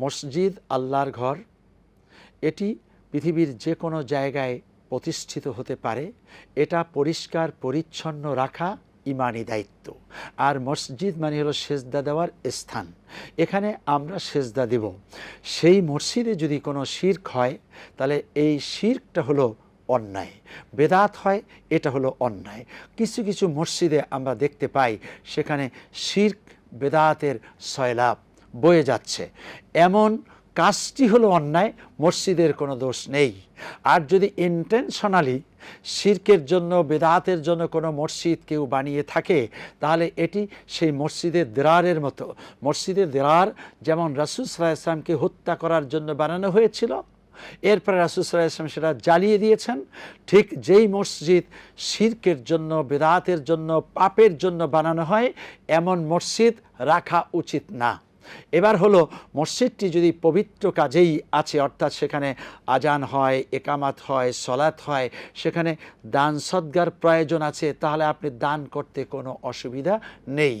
মসজিদ আল্লাহর ঘর। এটি পৃথিবীর যে কোনো জায়গায় প্রতিষ্ঠিত হতে পারে। এটা পরিষ্কার, পরিচ্ছন্ন রাখা ইমানি দায়িত্ব। আর মসজিদ মানে হলো সেজদা দেওয়ার স্থান। এখানে আমরা সেজদা দেব। সেই মসজিদে যদি কোনো শির্ক হয়, তাহলে এই শির্কটা হলো অন্যায়। বেদাত হয়, এটা হলো অন্যায়। কিছু কিছু মসজিদে আমরা দেখতে পাই, সেখানে শির্ক, বেদাতের সয়লাভ বয়ে যাচ্ছে। এমন কাজটি হলো অন্যায়, মসজিদের কোনো দোষ নেই। আর যদি ইন্টেনশনালি শির্কের জন্য, বেদাতের জন্য কোনো মসজিদ কেউ বানিয়ে থাকে, তাহলে এটি সেই মসজিদের দেরারের মতো। মসজিদের দেরার যেমন রাসুল সাল্লাহ ইসলামকে হত্যা করার জন্য বানানো হয়েছিল, এরপরে রাসুল সাল্লাহ ইসলাম সেটা জ্বালিয়ে দিয়েছেন, ঠিক যেই মসজিদ শির্কের জন্য, বেদাতের জন্য, পাপের জন্য বানানো হয়, এমন মসজিদ রাখা উচিত না। এবার হলো, মসজিদটি যদি পবিত্র কাজেই আছে, অর্থাৎ সেখানে আজান হয়, একামাত হয়, সলাৎ হয়, সেখানে দান সদ্গার প্রয়োজন আছে, তাহলে আপনি দান করতে কোনো অসুবিধা নেই।